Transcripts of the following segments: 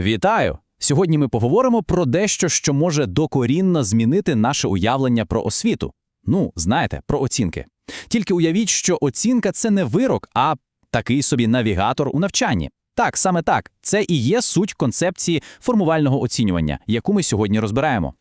Вітаю! Сьогодні ми поговоримо про дещо, що може докорінно змінити наше уявлення про освіту. Ну, знаєте, про оцінки. Тільки уявіть, що оцінка це не вирок, а такий собі навігатор у навчанні. Так, саме так, це і є суть концепції формувального оцінювання, яку ми сьогодні розбираємо.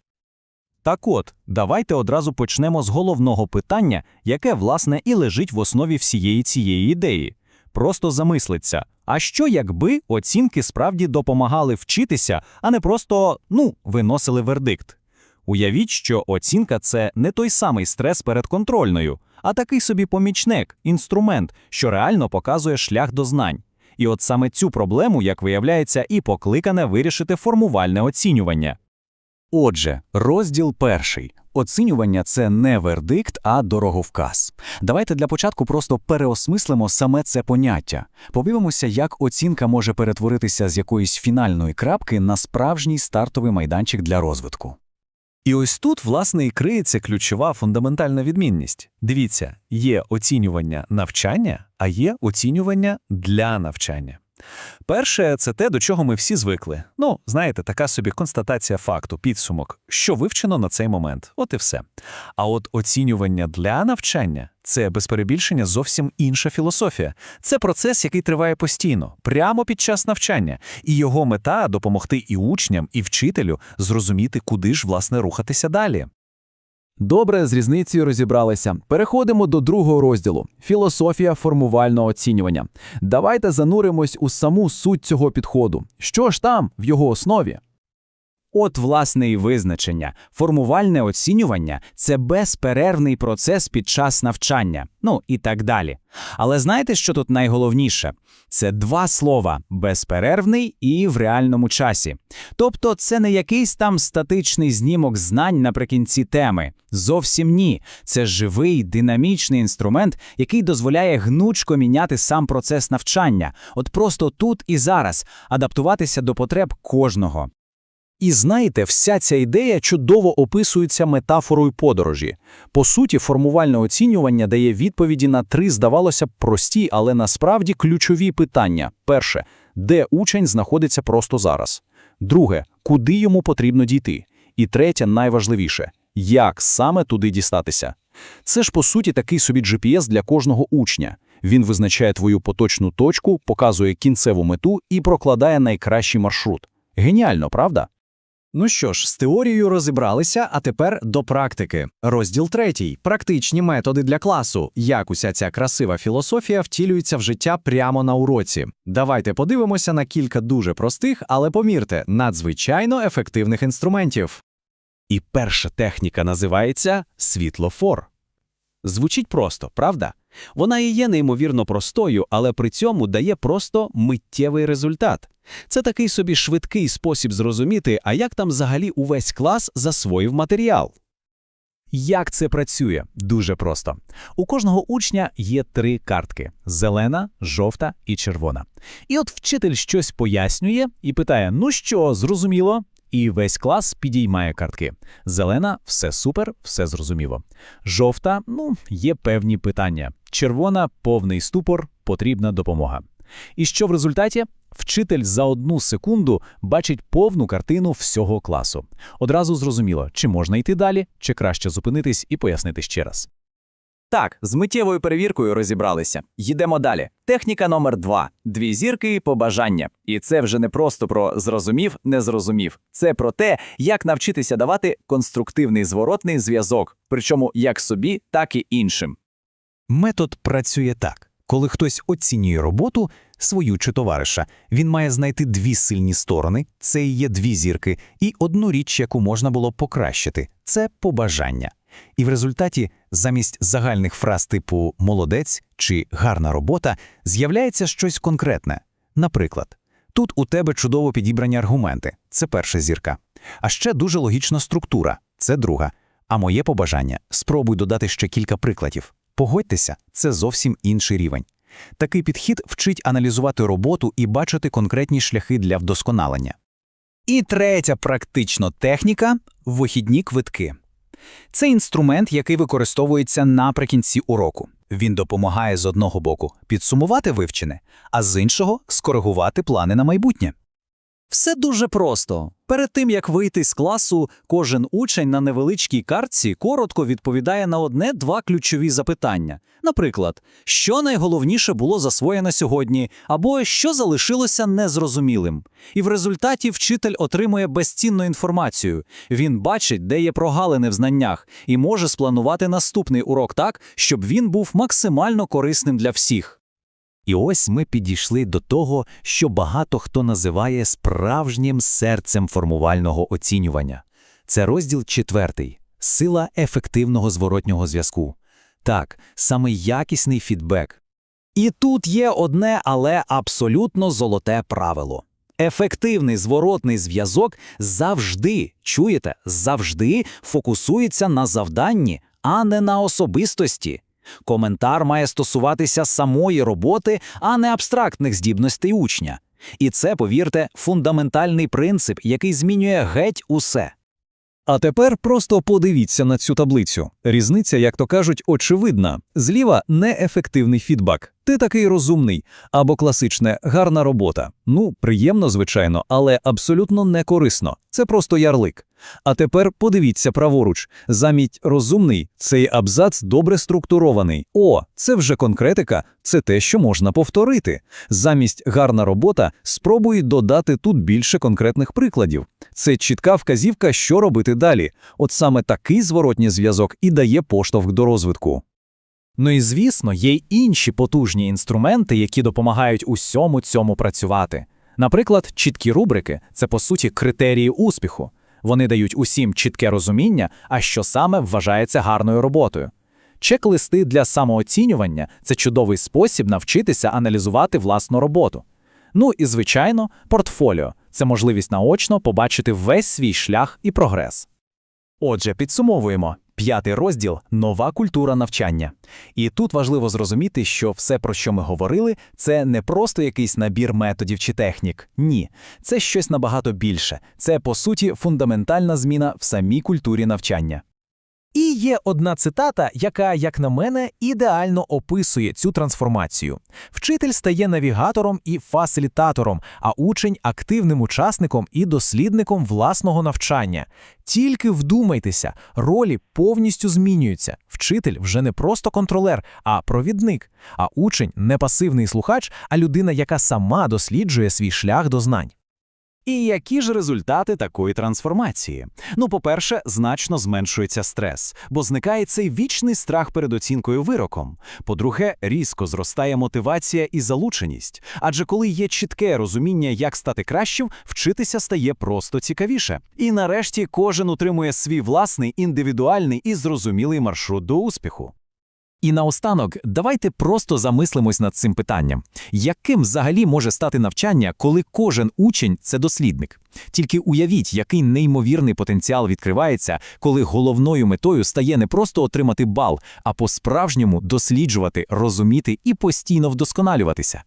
Так от, давайте одразу почнемо з головного питання, яке, власне, і лежить в основі всієї цієї ідеї. Просто замислиться, а що якби оцінки справді допомагали вчитися, а не просто, ну, виносили вердикт? Уявіть, що оцінка це не той самий стрес перед контрольною, а такий собі помічник, інструмент, що реально показує шлях до знань. І от саме цю проблему, як виявляється, і покликане вирішити формувальне оцінювання. Отже, розділ перший. Оцінювання це не вердикт, а дороговказ. Давайте для початку просто переосмислимо саме це поняття. Подивимося, як оцінка може перетворитися з якоїсь фінальної крапки на справжній стартовий майданчик для розвитку. І ось тут, власне, і криється ключова фундаментальна відмінність. Дивіться, є оцінювання навчання, а є оцінювання для навчання. Перше, це те, до чого ми всі звикли. Ну, знаєте, така собі констатація факту, підсумок, що вивчено на цей момент. От і все. А от оцінювання для навчання це без перебільшення зовсім інша філософія. Це процес, який триває постійно, прямо під час навчання, і його мета допомогти і учням, і вчителю зрозуміти, куди ж власне рухатися далі. Добре, з різницею розібралися. Переходимо до другого розділу філософія формувального оцінювання. Давайте зануримось у саму суть цього підходу. Що ж там в його основі? От, власне, і визначення. Формувальне оцінювання це безперервний процес під час навчання, ну і так далі. Але знаєте, що тут найголовніше? Це два слова безперервний і в реальному часі. Тобто, це не якийсь там статичний знімок знань наприкінці теми. Зовсім ні. Це живий, динамічний інструмент, який дозволяє гнучко міняти сам процес навчання, от просто тут і зараз, адаптуватися до потреб кожного. І знаєте, вся ця ідея чудово описується метафорою подорожі. По суті, формувальне оцінювання дає відповіді на три, здавалося б, прості, але насправді ключові питання. Перше, де учень знаходиться просто зараз. Друге, куди йому потрібно дійти. І третє, найважливіше як саме туди дістатися. Це ж, по суті, такий собі GPS для кожного учня. Він визначає твою поточну точку, показує кінцеву мету і прокладає найкращий маршрут. Геніально, правда? Ну що ж, з теорією розібралися, а тепер до практики. Розділ третій. Практичні методи для класу. Як уся ця красива філософія втілюється в життя прямо на уроці. Давайте подивимося на кілька дуже простих, але помірте, надзвичайно ефективних інструментів. І перша техніка називається світлофор. Звучить просто, правда? Вона і є неймовірно простою, але при цьому дає просто миттєвий результат. Це такий собі швидкий спосіб зрозуміти, а як там взагалі увесь клас засвоїв матеріал. Як це працює? Дуже просто. У кожного учня є три картки: зелена, жовта і червона. І от вчитель щось пояснює і питає: ну що, зрозуміло? І весь клас підіймає картки. Зелена все супер, все зрозуміло. Жовта ну, є певні питання. Червона повний ступор, потрібна допомога. І що в результаті? Вчитель за одну секунду бачить повну картину всього класу. Одразу зрозуміло, чи можна йти далі, чи краще зупинитись і пояснити ще раз. Так, з миттєвою перевіркою розібралися. Їдемо далі. Техніка номер два: дві зірки і побажання. І це вже не просто про зрозумів, не зрозумів. Це про те, як навчитися давати конструктивний зворотний зв'язок, причому як собі, так і іншим. Метод працює так. Коли хтось оцінює роботу, свою чи товариша, він має знайти дві сильні сторони, це і є дві зірки, і одну річ, яку можна було покращити це побажання. І в результаті, замість загальних фраз типу молодець чи гарна робота, з'являється щось конкретне. Наприклад, тут у тебе чудово підібрані аргументи це перша зірка. А ще дуже логічна структура це друга. А моє побажання спробуй додати ще кілька прикладів. Погодьтеся, це зовсім інший рівень. Такий підхід вчить аналізувати роботу і бачити конкретні шляхи для вдосконалення. І третя практично техніка вихідні квитки. Це інструмент, який використовується наприкінці уроку. Він допомагає з одного боку підсумувати вивчене, а з іншого скоригувати плани на майбутнє. Все дуже просто. Перед тим, як вийти з класу, кожен учень на невеличкій картці коротко відповідає на одне-два ключові запитання. Наприклад, що найголовніше було засвоєно сьогодні, або що залишилося незрозумілим. І в результаті вчитель отримує безцінну інформацію. Він бачить, де є прогалини в знаннях, і може спланувати наступний урок так, щоб він був максимально корисним для всіх. І ось ми підійшли до того, що багато хто називає справжнім серцем формувального оцінювання. Це розділ четвертий – сила ефективного зворотнього зв'язку. Так, саме якісний фідбек. І тут є одне, але абсолютно золоте правило. Ефективний зворотний зв'язок завжди, чуєте, завжди фокусується на завданні, а не на особистості. Коментар має стосуватися самої роботи, а не абстрактних здібностей учня. І це, повірте, фундаментальний принцип, який змінює геть усе. А тепер просто подивіться на цю таблицю. Різниця, як то кажуть, очевидна. Зліва неефективний фідбак. Ти такий розумний. Або класичне гарна робота. Ну, приємно, звичайно, але абсолютно не корисно. Це просто ярлик. А тепер подивіться праворуч. Замість розумний цей абзац добре структурований. О, це вже конкретика, це те, що можна повторити. Замість гарна робота спробуй додати тут більше конкретних прикладів. Це чітка вказівка, що робити далі. От саме такий зворотній зв'язок і дає поштовх до розвитку. Ну і звісно, є й інші потужні інструменти, які допомагають усьому цьому працювати. Наприклад, чіткі рубрики це по суті критерії успіху. Вони дають усім чітке розуміння, а що саме вважається гарною роботою. Чек-листи для самооцінювання це чудовий спосіб навчитися аналізувати власну роботу. Ну і звичайно, портфоліо це можливість наочно побачити весь свій шлях і прогрес. Отже, підсумовуємо. П'ятий розділ нова культура навчання. І тут важливо зрозуміти, що все, про що ми говорили, це не просто якийсь набір методів чи технік. Ні, це щось набагато більше. Це, по суті, фундаментальна зміна в самій культурі навчання. І є одна цитата, яка, як на мене, ідеально описує цю трансформацію. Вчитель стає навігатором і фасилітатором, а учень активним учасником і дослідником власного навчання. Тільки вдумайтеся, ролі повністю змінюються. Вчитель вже не просто контролер, а провідник. А учень не пасивний слухач, а людина, яка сама досліджує свій шлях до знань. І які ж результати такої трансформації? Ну, по-перше, значно зменшується стрес, бо зникає цей вічний страх перед оцінкою вироком. По-друге, різко зростає мотивація і залученість. Адже коли є чітке розуміння, як стати кращим, вчитися стає просто цікавіше. І нарешті кожен утримує свій власний індивідуальний і зрозумілий маршрут до успіху. І наостанок, давайте просто замислимось над цим питанням. Яким взагалі може стати навчання, коли кожен учень – це дослідник? Тільки уявіть, який неймовірний потенціал відкривається, коли головною метою стає не просто отримати бал, а по-справжньому досліджувати, розуміти і постійно вдосконалюватися.